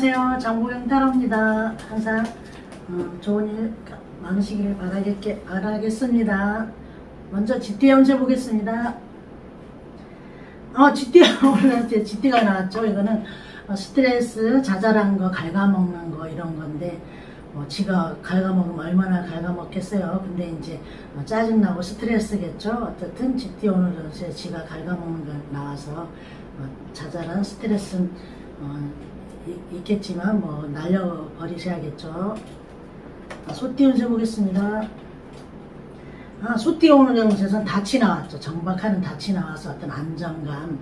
안녕하세요. 장보경 타로입니다. 항상 어, 좋은 일 많으시길 바라겠, 바라겠습니다. 먼저 연세 보겠습니다. 어, GT 오늘 GT가 나왔죠. 이거는 어, 스트레스, 자잘한 거, 갉아먹는 거 이런 건데 어, 지가 갉아먹으면 얼마나 갉아먹겠어요. 근데 이제 어, 짜증나고 스트레스겠죠. 어떻든 GT 오늘 연세 지가 갉아먹는 거 나와서 어, 자잘한 스트레스는 어, 이- 있겠지만 뭐 날려버리셔야겠죠. 아, 소띠 운세 보겠습니다. 아, 소띠 오늘 연세선 닻이 나왔죠. 정박하는 닻이 나와서 어떤 안정감,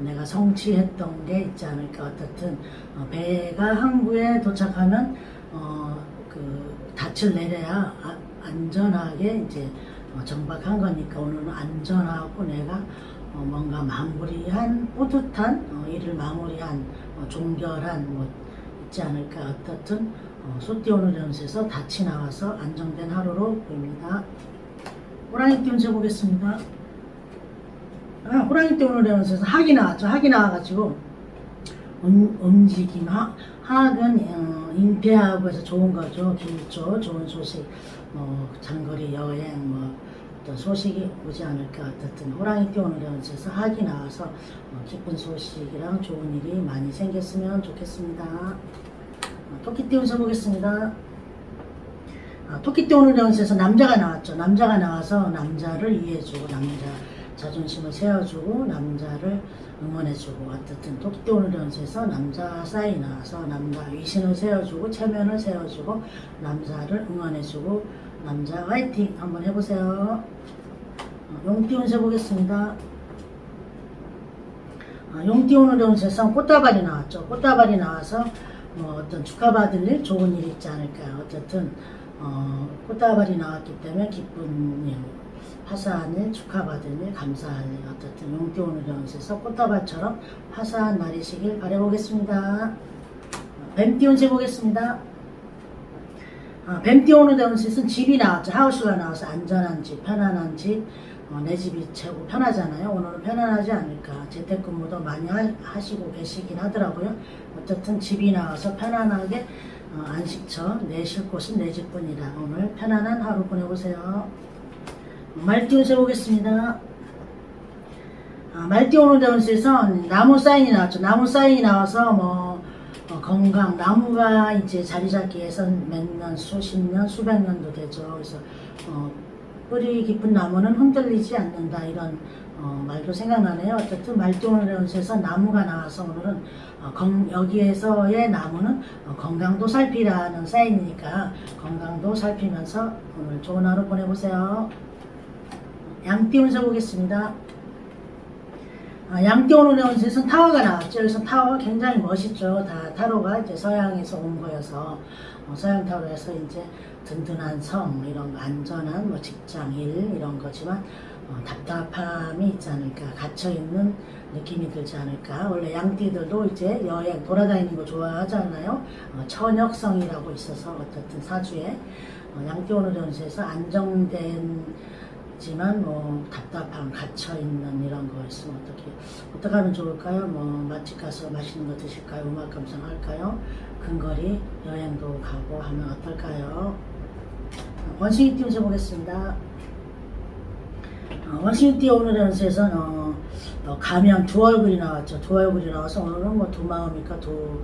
내가 성취했던 게 있지 않을까. 어떻든 어, 배가 항구에 도착하면 어, 그 닻을 내려야 아- 안전하게 이제 어, 정박한 거니까 오늘은 안전하고 내가 어, 뭔가 마무리한 뿌듯한 어, 일을 마무리한 어, 종결한 뭐 있지 않을까 어떻든 어, 소띠 오늘 연세에서 닻이 나와서 안정된 하루로 보입니다. 호랑이 띠 운세 보겠습니다. 아, 호랑이 띠 오늘 연세에서 학이 나왔죠. 학이 나와가지고 음, 움직임 학, 학은 어, 인폐하고 해서 좋은 거죠. 길조 좋은 소식 뭐 장거리 여행 뭐 어떤 소식이 오지 않을까 어떻든 호랑이 띠 오늘 연세에서 학이 나와서 어, 기쁜 소식이랑 좋은 일이 많이 생겼으면 좋겠습니다. 어, 토끼띠 운세 보겠습니다. 아, 토끼띠 오늘 연세에서 남자가 나왔죠. 남자가 나와서 남자를 이해해주고 남자 자존심을 세워주고 남자를 응원해주고 어쨌든 토끼띠 오늘 연세에서 남자 사이 나와서 남자 위신을 세워주고 체면을 세워주고 남자를 응원해주고 남자 화이팅 한번 해보세요. 어, 용띠 운세 보겠습니다. 아, 용띠 오늘 연세에서 꽃다발이 나왔죠. 꽃다발이 나와서 뭐 어떤 축하받을 일, 좋은 일 있지 않을까. 어쨌든 어, 꽃다발이 나왔기 때문에 기쁜 일, 화사한 일, 축하받을 일, 감사할 일, 어쨌든 용띠 오늘 연세에서 꽃다발처럼 화사한 날이시길 바라보겠습니다. 어, 뱀띠 운세 보겠습니다. 아, 뱀띠 오는 연세에서는 집이 나왔죠. 하우스가 나와서 안전한 집, 편안한 집, 어, 내 집이 최고 편하잖아요. 오늘은 편안하지 않을까. 재택근무도 많이 하, 시고 계시긴 하더라고요. 어쨌든 집이 나와서 편안하게 어, 안식처, 내쉴 곳은 내 집뿐이라 오늘 편안한 하루 보내보세요. 말띠 운세 보겠습니다. 아, 말띠 오는 연세에서 나무 사인이 나왔죠. 나무 사인이 나와서 뭐 어, 건강, 나무가 이제 자리 잡기 위해서 몇 년, 수십 년, 수백 년도 되죠. 그래서 어, 뿌리 깊은 나무는 흔들리지 않는다 이런 어, 말도 생각나네요. 어쨌든 연세에서 나무가 나와서 오늘은 어, 건- 여기에서의 나무는 어, 건강도 살피라는 사인이니까 건강도 살피면서 오늘 좋은 하루 보내보세요. 양띠 운세 보겠습니다. 아, 양띠 오늘 연세에서는 타워가 나왔죠. 그래서 타워가 굉장히 멋있죠. 다 타로가 이제 서양에서 온 거여서 어, 서양 타로에서 이제 든든한 성 이런 거 안전한 뭐 직장 일 이런 거지만 어, 답답함이 있지 않을까 갇혀 있는 느낌이 들지 않을까 원래 양띠들도 이제 여행 돌아다니는 거 좋아하잖아요 어, 천역성이라고 있어서 어쨌든 사주에 어, 양띠 오늘 연세에서 안정된 지만 뭐 답답함 갇혀 있는 이런 거 있으면 어떻게 어떻게 하면 좋을까요? 뭐 맛집 가서 맛있는 거 드실까요? 음악 감상할까요? 근거리 여행도 가고 하면 어떨까요? 원숭이 띠 운세 보겠습니다. 어, 원숭이 띠 오늘 연세에서는 어, 어, 가면 두 얼굴이 나왔죠. 두 얼굴이 나와서 오늘은 뭐 두 마음이니까 두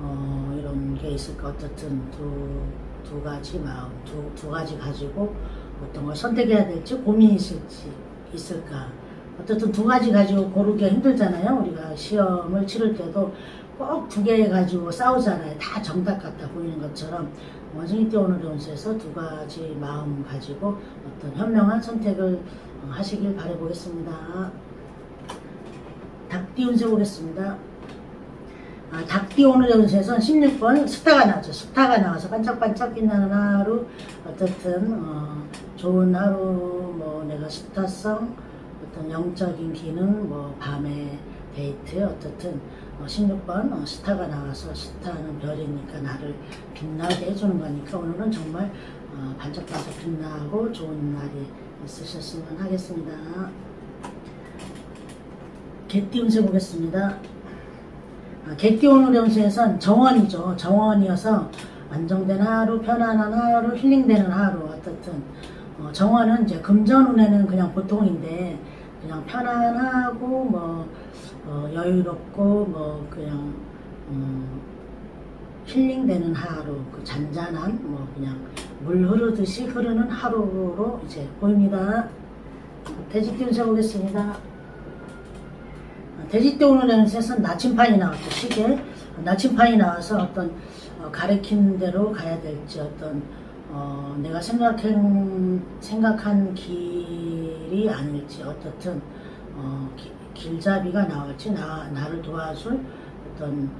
어, 이런 게 있을까 어쨌든 두, 두 가지 마음 두, 두 가지 가지고 어떤 걸 선택해야 될지 고민이 있을지 있을까. 어쨌든 두 가지 가지고 고르기가 힘들잖아요. 우리가 시험을 치를 때도 꼭 두 개 가지고 싸우잖아요. 다 정답 같아 보이는 것처럼. 원숭이 띠 오늘 연수에서 두 가지 마음 가지고 어떤 현명한 선택을 어, 하시길 바라보겠습니다. 닭띠 운세 보겠습니다. 아, 닭띠 오늘 연수에서는 16번 스타가 나왔죠. 스타가 나와서 반짝반짝 빛나는 하루, 어쨌든, 어, 좋은 하루, 뭐, 내가 스타성, 어떤 영적인 기능, 뭐, 밤의 데이트, 어쨌든, 어, 16번 어, 스타가 나와서 스타는 별이니까 나를 빛나게 해주는 거니까 오늘은 정말 어, 반짝반짝 빛나고 좋은 날이 있으셨으면 하겠습니다. 개띠 운세 보겠습니다. 아, 개띠 오늘 운세에선 정원이죠. 정원이어서 안정된 하루, 편안한 하루, 힐링되는 하루 어떻든 어, 정원은 이제 금전운에는 그냥 보통인데 그냥 편안하고 뭐 어, 여유롭고 뭐 그냥 음, 힐링되는 하루, 그 잔잔한 뭐 그냥 물 흐르듯이 흐르는 하루로 이제 보입니다. 돼지띠 운 세 보겠습니다. 아, 돼지띠 오늘 연세에서 나침판이 나왔죠. 시계 나침판이 나와서 어떤 어, 가리킨 대로 가야 될지 어떤 어, 내가 생각한 생각한 길이 아닐지 어떻든 어, 기- 길잡이가 나올지 나 나를 도와줄 어떤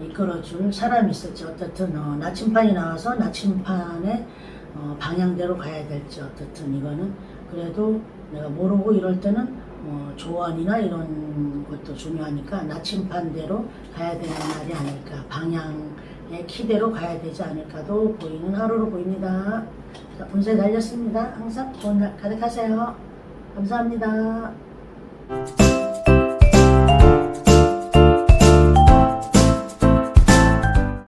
이끌어줄 사람이 있을지 어떻든 어, 나침판이 나와서 나침판의 어, 방향대로 가야 될지 어떻든 이거는 그래도 내가 모르고 이럴 때는 어, 조언이나 이런 것도 중요하니까 나침판대로 가야 되는 날이 아닐까. 방향 의 키대로 가야 되지 않을까도 보이는 하루로 보입니다. 자, 운세 달렸습니다. 항상 좋은 날 가득하세요. 감사합니다.